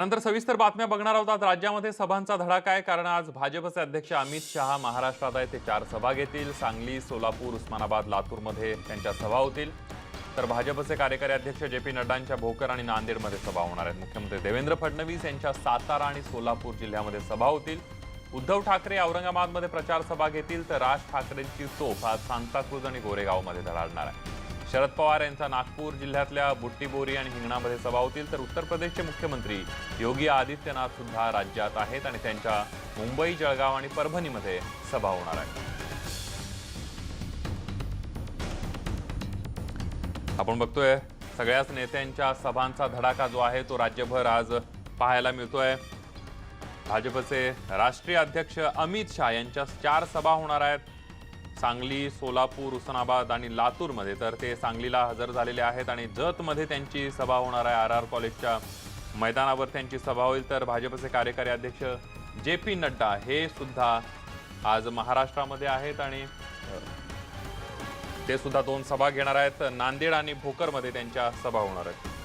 नंतर सविस्तर बातम्या बघणार आहोत. आज राज्यामध्ये सभांचा धडाका आहे कारण आज भाजपचे अध्यक्ष अमित शहा महाराष्ट्रात आहे ते चार सभा घेतील. सांगली सोलापूर उस्मानाबाद लातूरमध्ये त्यांच्या सभा होतील. तर भाजपचे कार्यकारी अध्यक्ष जे पी नड्डांच्या भोकर आणि नांदेडमध्ये सभा होणार आहेत. मुख्यमंत्री देवेंद्र फडणवीस यांच्या सातारा आणि सोलापूर जिल्ह्यामध्ये सभा होतील. उद्धव ठाकरे औरंगाबादमध्ये प्रचार सभा घेतील. तर राज ठाकरेंची तोफ आज सांताक्रूज आणि गोरेगावमध्ये धडाडणार आहे शरद पवार यांचा नागपूर जिल्ह्यातल्या बुट्टीबोरी आणि हिंगणामध्ये सभा होतील तर उत्तर प्रदेशचे मुख्यमंत्री योगी आदित्यनाथ सुद्धा राज्यात आहेत आणि त्यांच्या मुंबई जळगाव आणि परभणीमध्ये सभा होणार आहे. आपण बघतोय सगळ्याच नेत्यांच्या सभांचा धडाका जो आहे तो राज्यभर आज पाहायला मिळतोय. भाजपचे राष्ट्रीय अध्यक्ष अमित शहा यांच्या चार सभा होणार आहेत. सांगली सोलापूर उस्मानाबाद आणि लातूरमध्ये. तर ते सांगलीला हजर झालेले आहेत आणि जतमध्ये त्यांची सभा होणार आहे. आर आर कॉलेजच्या मैदानावर त्यांची सभा होईल. तर भाजपचे कार्यकारी अध्यक्ष जे पी नड्डा हे सुद्धा आज महाराष्ट्रामध्ये आहेत आणि ते सुद्धा दोन सभा घेणार आहेत. नांदेड आणि भोकरमध्ये त्यांच्या सभा होणार आहेत.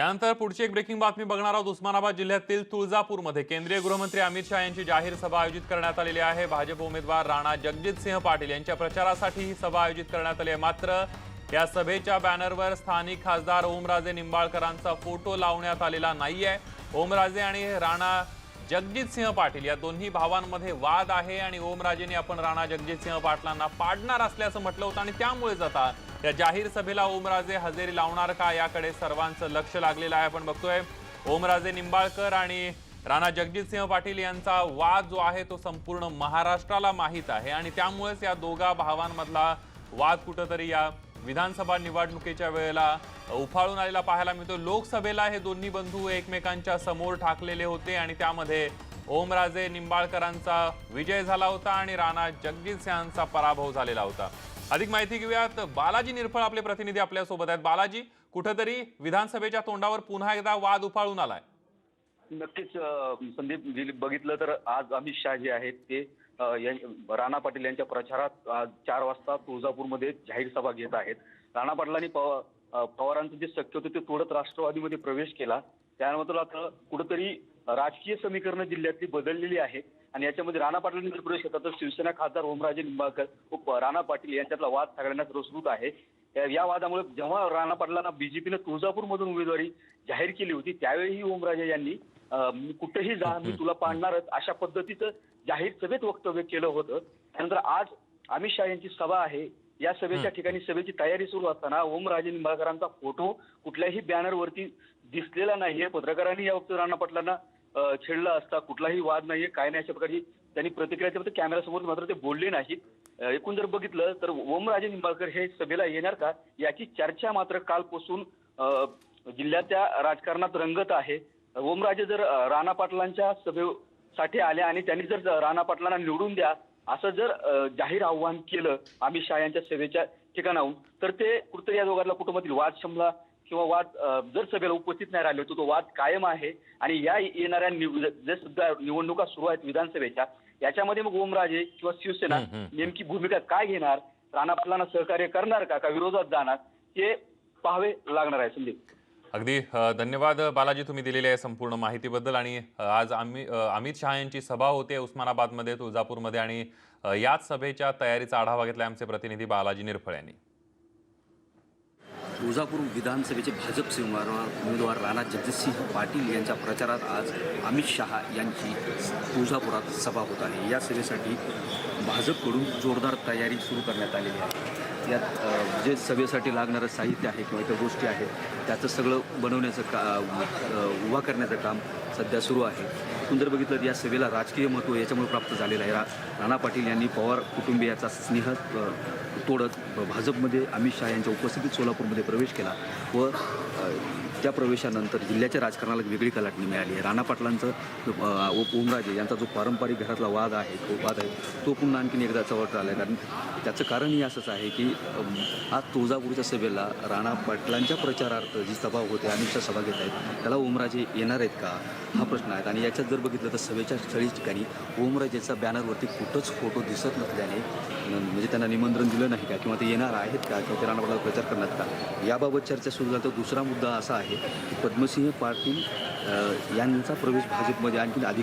त्यानंतर पुढची एक ब्रेकिंग बातमी बघणार आहोत. उस्मानाबाद जिल्ह्यातील तुळजापूरमध्ये केंद्रीय गृहमंत्री अमित शहा यांची जाहीर सभा आयोजित करण्यात आलेली आहे. भाजप उमेदवार राणा जगजितसिंह पाटील यांच्या प्रचारासाठी ही सभा आयोजित करण्यात आली आहे. मात्र या सभेच्या बॅनरवर स्थानिक खासदार ओमराजे निंबाळकरांचा फोटो लावण्यात आलेला नाहीये. ओमराजे आणि राणा जगजित सिंह पाटील या दोन्ही भावांमध्ये वाद आहे आणि ओमराजेंनी आपण राणा जगजित सिंह पाटलांना पाडणार असल्याचं म्हटलं होतं आणि त्यामुळेच आता या जाहीर सभेला ओमराजे हजेरी लावणार का याकडे सर्वांचं लक्ष लागलेलं आहे. आपण बघतोय ओमराजे निंबाळकर आणि राणा जगजित सिंह पाटील यांचा वाद जो आहे तो संपूर्ण महाराष्ट्राला माहीत आहे आणि त्यामुळेच या दोघा भावांमधला वाद कुठंतरी या विधानसभा निवडणुकीच्या वेळेला उफाळून आलेला पाहायला मिळतो. लोकसभेला हे दोन्ही बंधू एकमेकांच्या समोर ठाकलेले होते आणि त्यामध्ये ओमराजे निंबाळकरांचा विजय झाला होता आणि राणा जगजित सिंहांचा पराभव झालेला होता. अधिक माहिती घेऊयात. बालाजी निरफळ आपले प्रतिनिधी आपल्यासोबत आहेत. बालाजी कुठंतरी विधानसभेच्या तोंडावर पुन्हा एकदा वाद उफाळून आलाय. नक्कीच संदीप बघितलं तर आज अमित शहा जे आहेत ते राणा पाटील यांच्या प्रचारात चार वाजता तुळजापूरमध्ये जाहीर सभा घेत आहेत. राणा पाटलांनी पवारांचं जे शक्य होतं ते तोडत राष्ट्रवादीमध्ये प्रवेश केला. त्यानंतर आता कुठंतरी राजकीय समीकरणं जिल्ह्यातली बदललेली आहेत आणि याच्यामध्ये राणा पाटलांनी जर प्रवेश केला तर शिवसेना खासदार ओमराजे निंबाळकर व राणा पाटील यांच्यातला वाद सगळ्यांनाच रसरूट आहे. या- या वादामुळे जेव्हा राणा पाटलांना बीजेपीनं तुळजापूरमधून उमेदवारी जाहीर केली होती त्यावेळीही ओमराजे यांनी मी कुठेही जा मी तुला पाडणारच. अशा पद्धतीचं जाहीर सभेत वक्तव्य केलं होतं. त्यानंतर आज अमित शहा यांची सभा आहे. या सभेच्या ठिकाणी सभेची तयारी सुरू असताना ओमराजे निंबाळकरांचा फोटो कुठल्याही बॅनरवरती दिसलेला नाहीये. पत्रकारांनी या वक्तव्य राणा पाटलांना छेडला असता कुठलाही वाद नाहीये. काय नाही अशा प्रकारची त्यांनी प्रतिक्रिया दिली, फक्त कॅमेऱ्यासमोर मात्र ते बोलले नाहीत. एकूण जर बघितलं तर ओमराजे निंबाळकर हे सभेला येणार का? याची चर्चा मात्र कालपासून जिल्ह्याच्या राजकारणात रंगत आहे. ओमराजे जर राणा पाटलांच्या सभेसाठी आले आणि त्यांनी जर राणा पाटलांना निवडून द्या असं जर जाहीर आव्हान केलं अमित शहा यांच्या सभेच्या ठिकाणाहून तर ते कुठतरी या दोघांना कुटुंबातील वाद शमला किंवा वाद जर सभेला उपस्थित नाही राहिले तर तो वाद कायम आहे आणि या येणाऱ्या जे सुद्धा निवडणुका सुरू आहेत विधानसभेच्या याच्यामध्ये मग ओमराजे किंवा शिवसेना. नेमकी भूमिका काय घेणार राणा पाटलांना सहकार्य करणार का का विरोधात जाणार हे पाहावे लागणार आहे संदीप अगदी धन्यवाद बालाजी तुम्ही दिलेल्या आहे संपूर्ण माहितीबद्दल आणि आज आम्ही अमित शहा यांची सभा होते उस्मानाबादमध्ये तुळजापूरमध्ये आणि याच सभेच्या तयारीचा आढावा घेतला आमचे प्रतिनिधी बालाजी निरफळ यांनी. तुळजापूर विधानसभेचे भाजपचे उमेदवार उमेदवार राणा जगजितसिंह पाटील यांच्या प्रचारात आज अमित शहा यांची तुळजापुरात सभा होत आहे. या सभेसाठी भाजपकडून जोरदार तयारी सुरू करण्यात आलेली आहे. यात जे सभेसाठी लागणारं साहित्य आहे किंवा इतर गोष्टी आहेत त्याचं सगळं बनवण्याचं का उभा करण्याचं काम सध्या सुरू आहे. एकूण जर बघितलं तर या सभेला राजकीय महत्त्व याच्यामुळे प्राप्त झालेलं आहे. रा राणा पाटील यांनी पवार कुटुंबियाचा स्नेह तोडत भाजपमध्ये अमित शहा यांच्या उपस्थितीत सोलापूरमध्ये प्रवेश केला व त्या प्रवेशानंतर जिल्ह्याच्या राजकारणाला एक वेगळी कलाटणी मिळाली आहे. राणा पाटलांचं अ, ओमराजे यांचा जो पारंपरिक घरातला वाद आहे तो वाद आहे तो पुन्हा आणखीन एकदा चवट आला आहे कारण त्याचं कारण हे असंच आहे की आज तुळजापूरच्या सभेला राणा पाटलांच्या प्रचारार्थ जी सभा होते आणि सभा घेत आहेत त्याला ओमराजे येणार आहेत का? हा प्रश्न आहे आणि याच्यात जर बघितलं तर सभेच्या स्थळी ठिकाणी ओमराजेचा बॅनरवरती कुठंच फोटो दिसत नसल्याने म्हणजे त्यांना निमंत्रण दिलं नाही का? किंवा ते येणार आहेत का? किंवा ते राणापटला प्रचार करणार का? याबाबत चर्चा सुरू झाली. तर दुसरा मुद्दा असा आहे की पद्मसिंह पाटील यांचा प्रवेश भाजपमध्ये आणखी अधिक